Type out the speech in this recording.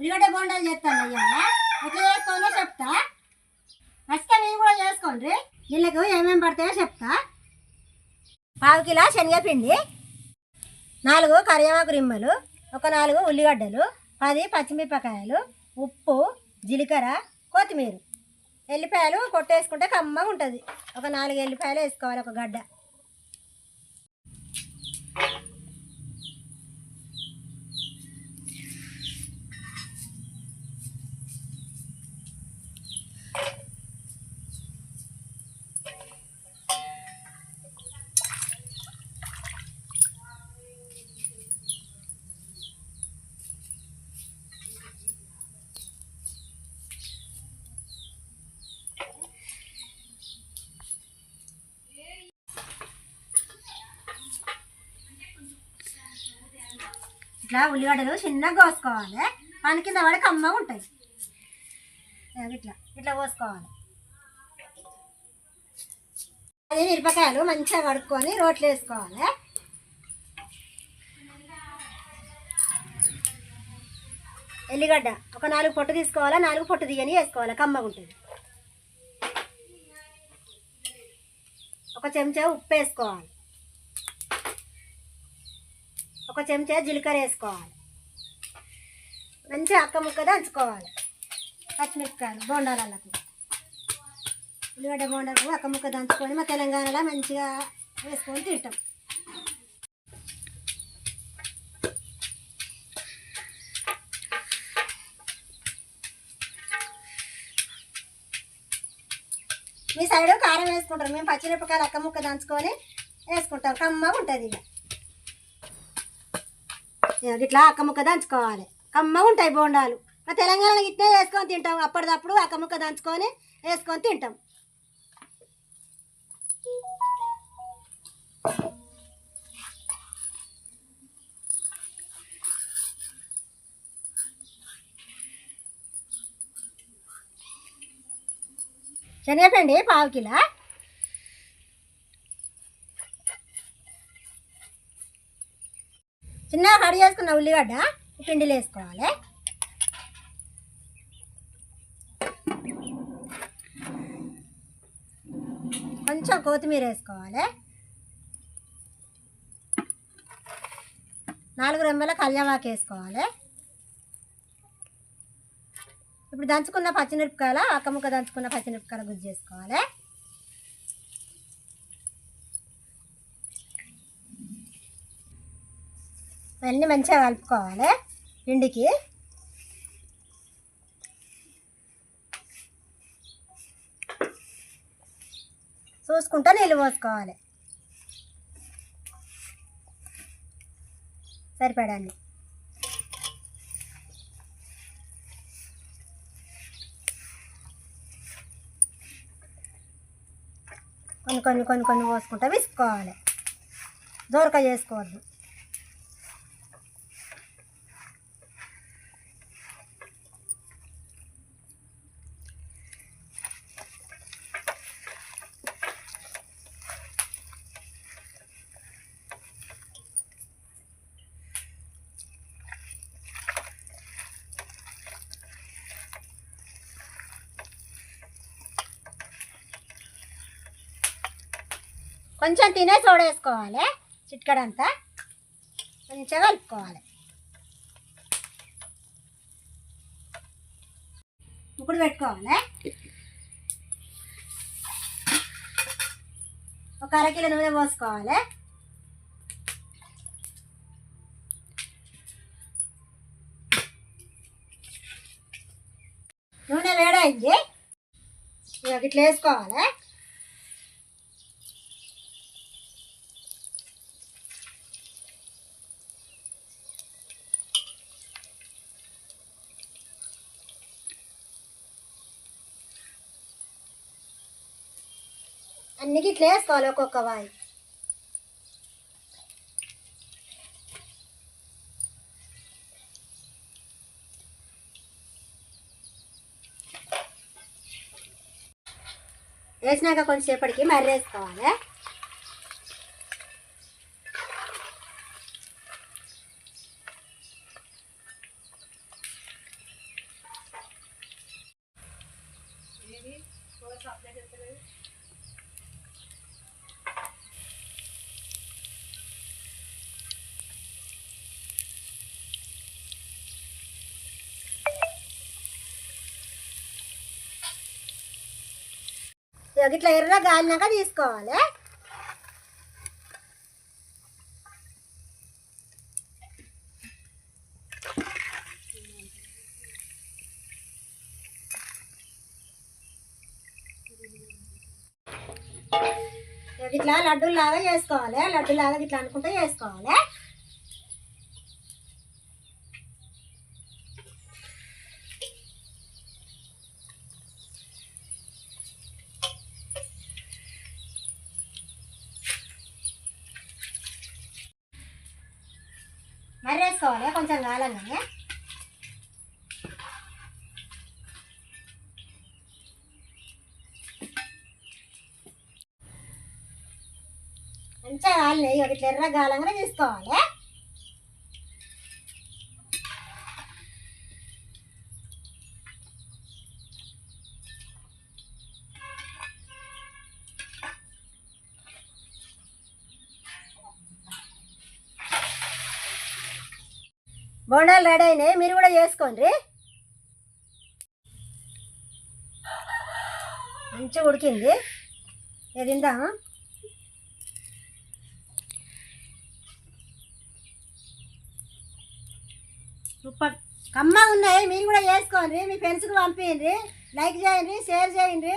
ఉల్లిగడ్డ బోండాలు చేస్తాను అయ్యా. ఎట్లా చేసుకోవాలో చెప్తా. ఫస్ట్ మీరు కూడా చేసుకోండి. వీళ్ళకు ఏమేమి పడతాయో చెప్తా. పావు కిలో శనగపిండి నాలుగు కరివేపాకు రిమ్మలు ఒక నాలుగు ఉల్లిగడ్డలు పది పచ్చిమిరపకాయలు ఉప్పు జీలకర్ర కొత్తిమీర. ఎల్లిపాయలు కొట్టేసుకుంటే కమ్మగా ఉంటుంది. ఒక నాలుగు ఎల్లిపాయలు వేసుకోవాలి ఒక గడ్డ. ఇట్లా ఉల్లిగడ్డలు చిన్నగా కోసుకోవాలి. పని కింద పడి కమ్మగా ఉంటాయి ఇట్లా ఇట్లా కోసుకోవాలి. అదే మిరపకాయలు మంచిగా కడుక్కొని రోట్లు వేసుకోవాలి. ఎల్లిగడ్డ ఒక నాలుగు పొట్టు తీసుకోవాలా నాలుగు పొట్టు తీయని వేసుకోవాలి కమ్మగా ఉంటుంది. ఒక చెంచా ఉప్పు వేసుకోవాలి. ఒక చెంచా జీలకర్ర వేసుకోవాలి. మంచిగా అక్క ముక్క దంచుకోవాలి. పచ్చిమిరపకాయలు బోండాలకు. ఉల్లిగడ్డ బోండాలకు అక్క ముక్క దంచుకొని మా తెలంగాణలో మంచిగా వేసుకొని తింటాం. మీ సైడ్ కారం వేసుకుంటారు. మేము పచ్చిమిరపకాయలు అక్క ముక్క దంచుకొని వేసుకుంటాం. కమ్మగా ఉంటుంది ఇక ఇక. ఇట్లా అక్క ముక్క దంచుకోవాలి. కమ్మగా ఉంటాయి బోండాలు. మా తెలంగాణలో ఇట్నే వేసుకొని తింటాం. అప్పటిదప్పుడు అక్క ముక్క దంచుకొని వేసుకొని తింటాం. శనగపండి పావు కిలో? చిన్నగా కడి చేసుకున్న ఉల్లిగడ్డ పిండిలు పిండిలో వేసుకోవాలి. కొంచెం కొత్తిమీర వేసుకోవాలి. నాలుగు రెంబల కళ్యామాకు వేసుకోవాలి. ఇప్పుడు దంచుకున్న పచ్చిమిరపకాయల అక్కముక్క దంచుకున్న పచ్చిమిరపకాయల గుజ్జు చేసుకోవాలి. అన్నీ మంచిగా కలుపుకోవాలి. పిండికి. చూసుకుంటూ నీళ్ళు పోసుకోవాలి. సరిపడండి. కొన్ని కొన్ని కొన్ని కొన్ని పోసుకుంటా విసుకోవాలి దోరక చేసుకోవద్దు. కొంచెం తినే సోడా వేసుకోవాలి చిట్కడంతా మంచిగా కలుపుకోవాలి. ఇప్పుడు పెట్టుకోవాలి. ఒక అరకిలో నూనె పోసుకోవాలి. నూనె వేడైంది. ఇట్లా వేసుకోవాలి. అన్ని ఇట్లా వేసుకోవాలి ఒక్కొక్క వాయి వేసినాక కొంచెంసేపటికి మర్రేసుకోవాలి Thank you. ఇట్లా ఎర్ర గాలినాక తీసుకోవాలి ఇట్లా లడ్డూలాగా చేసుకోవాలి లడ్డూలాగా ఇట్లా అనుకుంటే చేసుకోవాలి అర్రేసుకోవాలి వేసుకోవాలి కొంచెం కాలంగానే మంచిగా కాలినాయి ఇక ఇట్లా ఎర్ర కాలంగానే తీసుకోవాలి బోండాలు రెడీ అయినాయి మీరు కూడా చేసుకోండి. మంచిగా ఉడికింది. ఇది తిందాము? సూపర్. కమ్మగా ఉన్నాయి మీరు కూడా చేసుకోండి. మీ ఫ్రెండ్స్కి పంపించండి లైక్ చేయండి షేర్ చేయండి.